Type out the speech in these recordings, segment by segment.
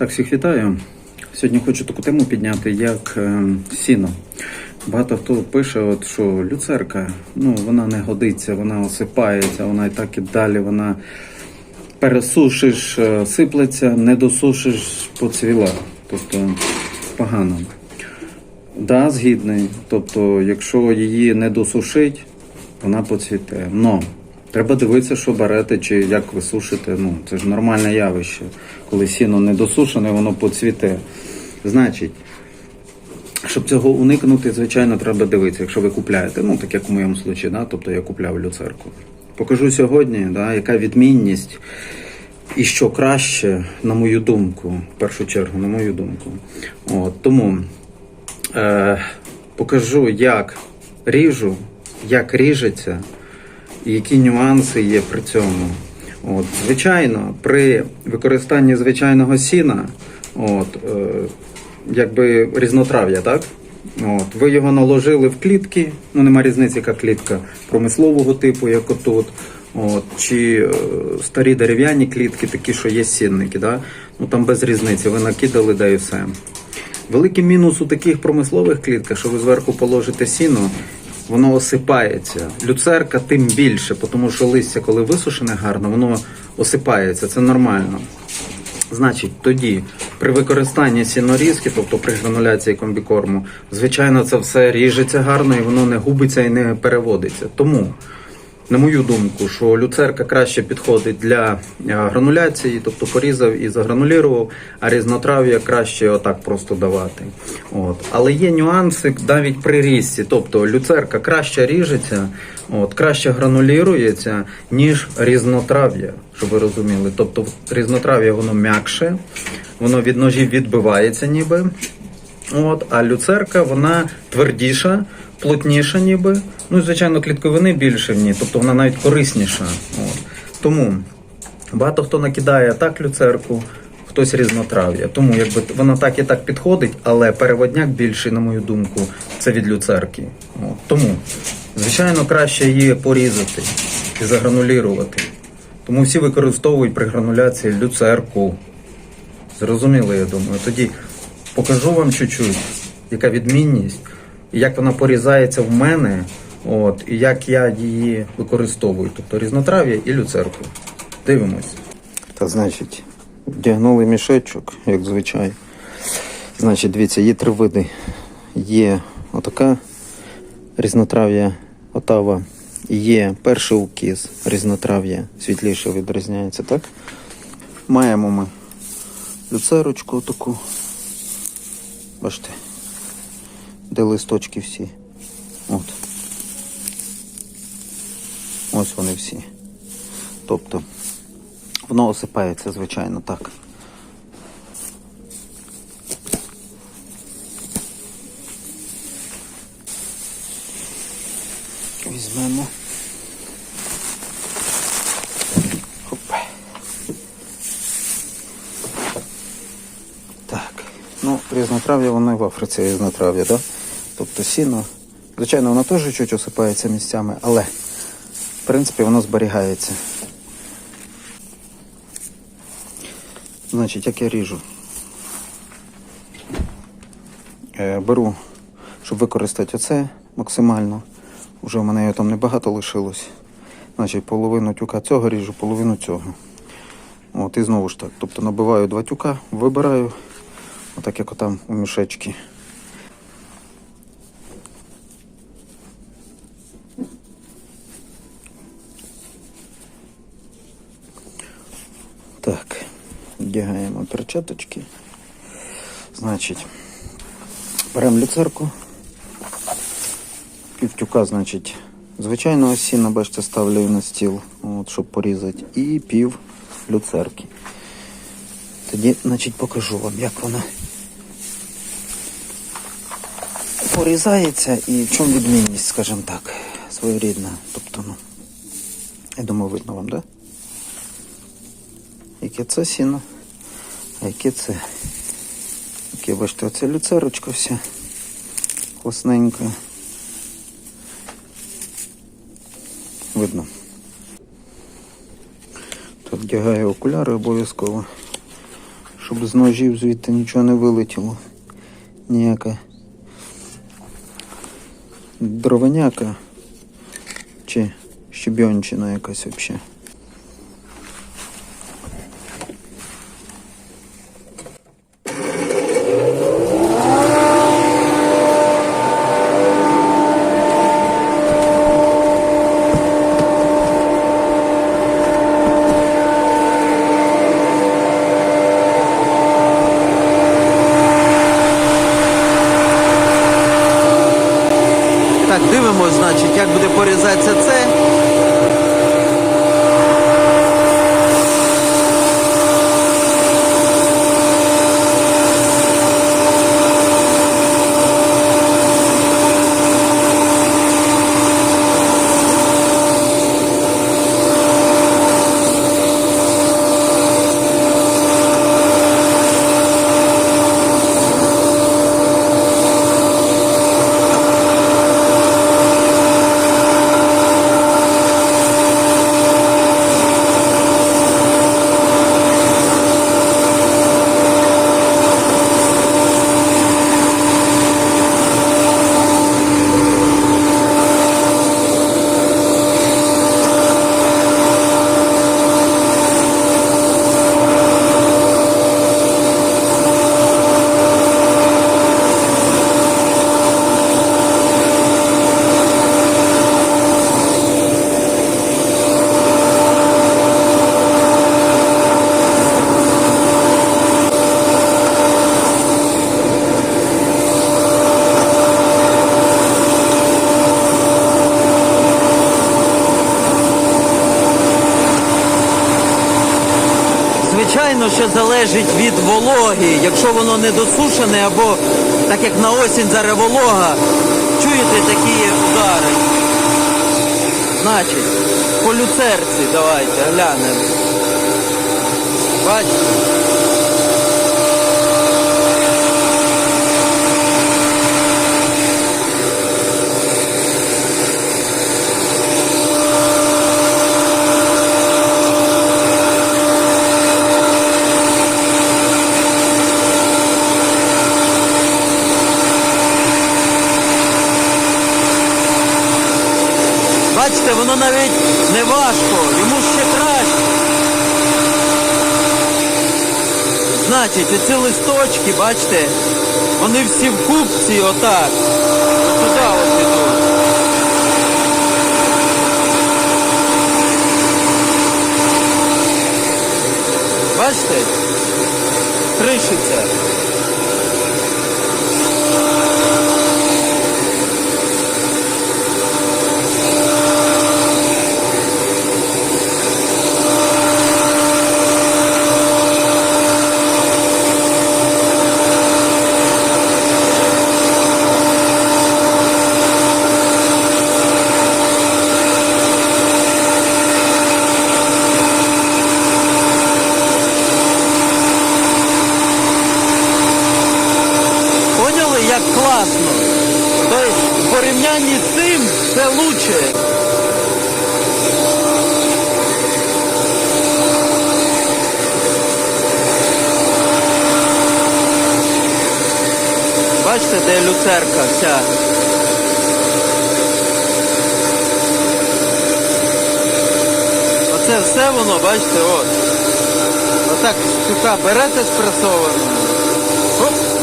Так, всіх вітаю. Сьогодні хочу таку тему підняти, як е, сіно. Багато хто пише, от, що люцерка, ну вона не годиться, вона осипається, вона і так і далі, вона пересушиш, е, сиплеться, не досушиш, поцвіла. Тобто погано. Да, згідний. Тобто, якщо її не досушить, вона поцвіте. Но треба дивитися, що берете, чи як ви сушите. Ну, це ж нормальне явище. Коли сіно не досушене, воно поцвіте. Значить, щоб цього уникнути, звичайно, треба дивитися, якщо ви купляєте, ну так як у моєму случаї, да, тобто я купляв люцерку. Покажу сьогодні, да, яка відмінність і що краще, на мою думку, в першу чергу, на мою думку. От, тому е, покажу, як ріжу, як ріжеться які нюанси є при цьому. От, звичайно, при використанні звичайного сіна, от, е, якби різнотрав'я, так? От, ви його наложили в клітки, ну нема різниці, яка клітка промислового типу, як отут. От, чи е, старі дерев'яні клітки, такі, що є сінники, да? ну там без різниці, ви накидали, да і все. Великий мінус у таких промислових клітках, що ви зверху положите сіно, воно осипається. Люцерка тим більше, тому що листя, коли висушене гарно, воно осипається. Це нормально. Значить, тоді при використанні сінорізки, тобто при грануляції комбікорму, звичайно, це все ріжеться гарно і воно не губиться і не переводиться. Тому, на мою думку, що люцерка краще підходить для е, грануляції, тобто порізав і загранулірував, а різнотрав'я краще отак просто давати. От. Але є нюанси навіть при різці, тобто люцерка краще ріжеться, от, краще гранулірується, ніж різнотрав'я, щоб ви розуміли. Тобто різнотрав'я воно м'якше, воно від ножів відбивається ніби. От, а люцерка вона твердіша, плотніша ніби. Ну і звичайно, клітковини більше в ній, тобто вона навіть корисніша. От. Тому багато хто накидає так люцерку, хтось різнотрав'я. Тому якби вона так і так підходить, але переводняк більший, на мою думку, це від люцерки. От. Тому, звичайно, краще її порізати і загранулірувати. Тому всі використовують при грануляції люцерку. Зрозуміло, я думаю. Тоді покажу вам чуть-чуть, яка відмінність, як вона порізається в мене, от, і як я її використовую. Тобто різнотрав'я і люцерку. Дивимось. Та значить, вдягнули мішечок, як звичай. Значить, дивіться, є три види. Є отака різнотрав'я отава. Є перший укіс різнотрав'я, світліше відрізняється, так? Маємо ми люцерочку таку. Бачите, де листочки всі. От. Ось вони всі. Тобто воно осипається, звичайно, так. Візьмемо. Хоп. Так. Ну, різнотрав'я воно і в Африці різнотрав'я, да? Тобто сіно. Звичайно, воно теж чуть осипається місцями, але в принципі воно зберігається. Значить, як я ріжу. Е, беру, щоб використати оце максимально. Уже в мене його там небагато лишилось. Значить, половину тюка цього ріжу, половину цього. От, і знову ж так. Тобто набиваю два тюка, вибираю, отак як отам у мішечки. Так, вдягаємо перчаточки. Значить, беремо люцерку. Півтюка, значить, звичайного сіна, бачите, ставлю на стіл, от, щоб порізати. І пів люцерки. Тоді, значить, покажу вам, як вона порізається і в чому відмінність, скажімо так, своєрідна. Тобто, ну, я думаю, видно вам? Да? Яке це сіно, а яке це. Яке, бачите, оце люцерочка вся класненька. Видно. Тут вдягаю окуляри обов'язково, щоб з ножів звідти нічого не вилетіло. Ніяка дровиняка чи щебенчина якась взагалі. Так, дивимось, значить, як буде порізатися це. Звичайно, залежить від вологи. Якщо воно не досушене або так як на осінь зараз волога, чуєте такі удари. Значить, по люцерці давайте глянемо. Бачите? Бачите, воно навіть не важко, йому ще краще. Значить, оці листочки, бачите, вони всі в купці отак. От ідуть. Бачите? Кришиться. Поняли, як класно? Тобто в порівнянні з цим це лучше. Бачите, де люцерка вся. Оце все воно, бачите, от. Отак штука берете спресовано. Оп.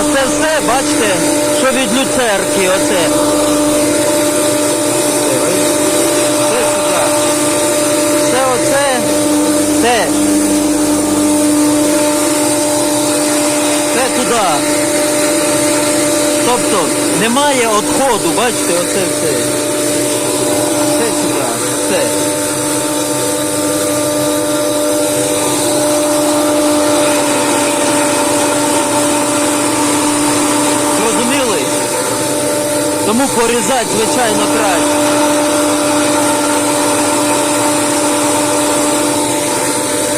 Оце все, бачите, що від люцерки, оце. Все сюди. Все оце теж. Все туди. Тобто немає відходу, бачите, оце все. Все все. Тому порізати, звичайно, краще.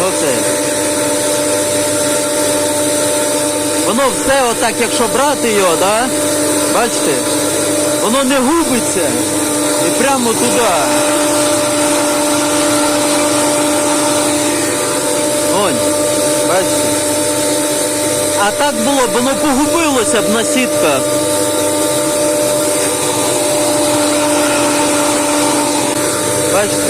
Оце. Воно все отак, якщо брати його, да? бачите, воно не губиться і прямо туди. Ось, бачите. А так було, б, воно погубилося б на сітках. Бачите?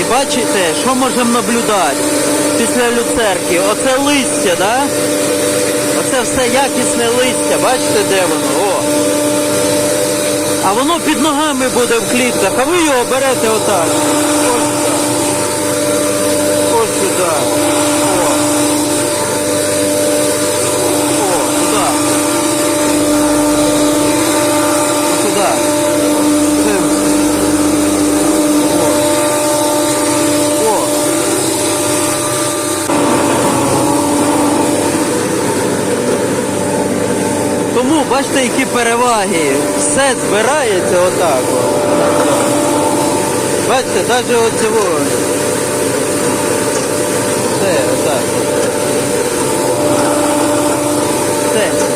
І бачите, що можемо наблюдати після люцерки? Оце листя, да? Оце все якісне листя, бачите, де воно? О. А воно під ногами буде в клітках, а ви його берете отак. Ось сюди. Ось сюди. О. О, туди. Туди. Дивимося. О. О. Тому бачите, які переваги. Все збирається отак. Бачите, навіть оцього. Все, отак. Все.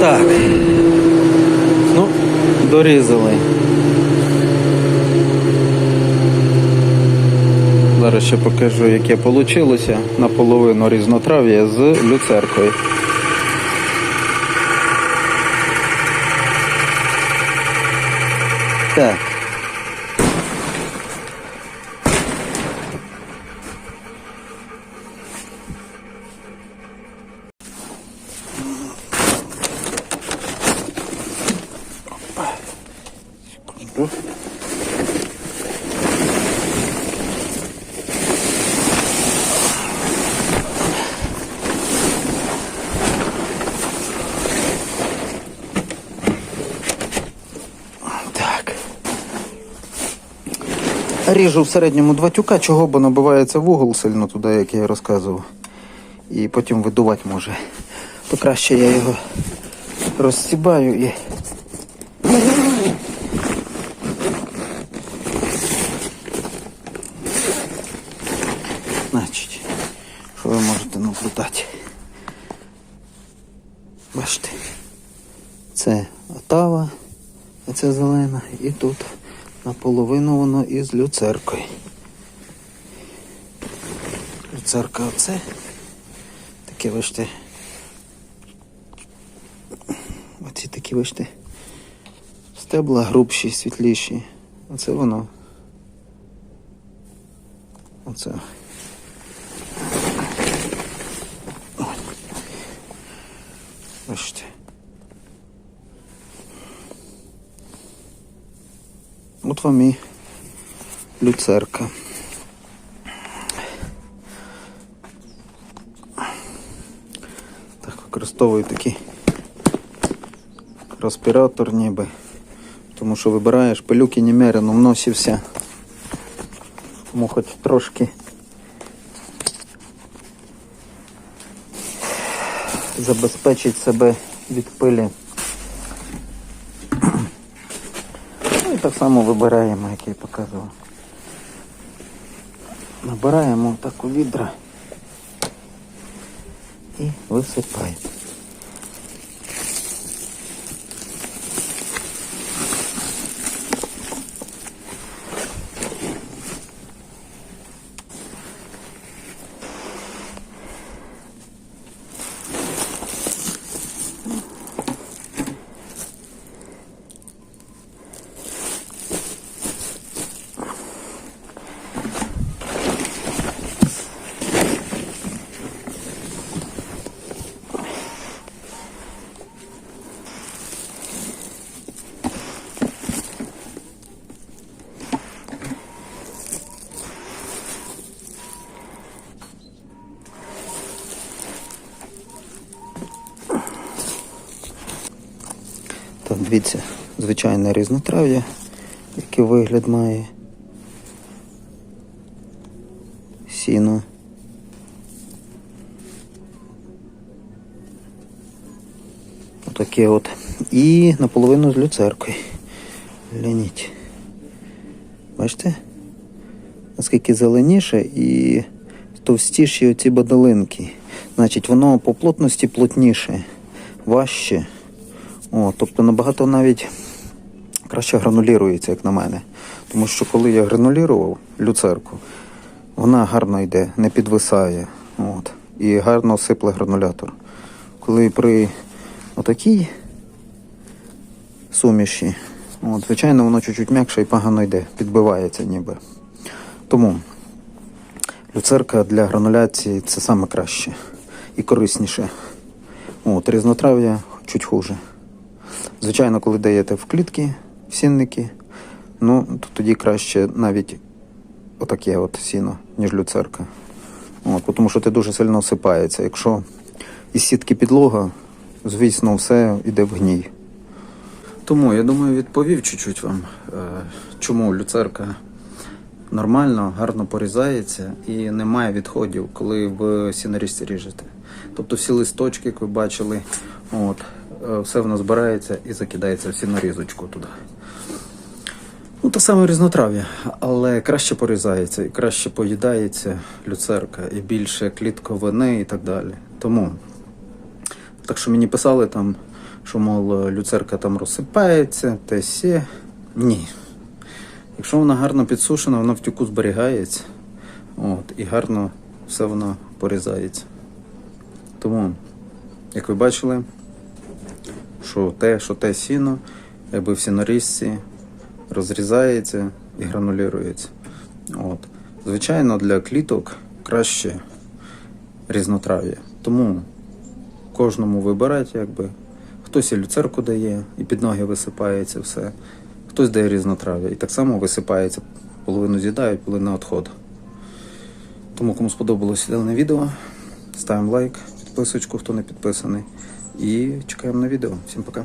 Так. Ну, дорізали. Зараз ще покажу, яке вийшло наполовину різнотрав'я з люцеркою. Так. Ріжу в середньому два тюка, чого, бо набивається вугол сильно туди, як я розказував. І потім видувати може. То краще я його розсібаю і. Значить, що ви можете наблюдати? Бачите, це отава, а це зелена, і тут наполовину воно із люцеркою. Люцерка оце. Таке, бачите. Оці такі, бачите. Стебла грубші, світліші. Оце воно. Оце. Бачите. От вам і люцерка. Так, використовую такий респіратор ніби. Тому що вибираєш пилюки немерено в носі. Тому хоч трошки забезпечить себе від пилі. Ну і так само вибираємо, як я показував. Набираємо так у відра і висипаємо. Дивіться, звичайне різнотрав'я, який вигляд має. Сіно. Отаке от. І наполовину з люцеркою. Гляніть. Бачите? Наскільки зеленіше і товстіші оці бодолинки. Значить, воно по плотності плотніше, важче. О, тобто набагато навіть краще гранулірується, як на мене. Тому що коли я гранулірував люцерку, вона гарно йде, не підвисає. От, і гарно сипле гранулятор. Коли при отакій суміші, от, звичайно, воно чуть-чуть м'якше і погано йде, підбивається ніби. Тому люцерка для грануляції це саме краще і корисніше. От, різнотрав'я чуть хуже. Звичайно, коли даєте в клітки, в сінники, ну то тоді краще навіть отаке от сіно, ніж люцерка. От, тому що це дуже сильно осипається. Якщо із сітки підлога, звісно, все йде в гній. Тому я думаю, відповів чуть-чуть вам, е, чому люцерка нормально, гарно порізається і немає відходів, коли в сінорізці ріжете. Тобто всі листочки, як ви бачили, от, все воно збирається і закидається в сінорізочку туди. Ну, те саме різнотрав'я, але краще порізається і краще поїдається люцерка, і більше клітковини і так далі. Тому так що мені писали там, що, мол, люцерка там розсипається, те сє. Ні. Якщо вона гарно підсушена, вона в тюку зберігається. От, і гарно все воно порізається. Тому, як ви бачили, що те, що те сіно, якби в сінорізці розрізається і гранулюється. От. Звичайно, для кліток краще різнотрав'я. Тому кожному вибирати, якби. Хтось і люцерку дає, і під ноги висипається все. Хтось дає різнотрав'я. І так само висипається, половину з'їдають, половину відход. Тому кому сподобалось дане відео, ставимо лайк, підписочку, хто не підписаний. І чекаємо на відео. Всім пока.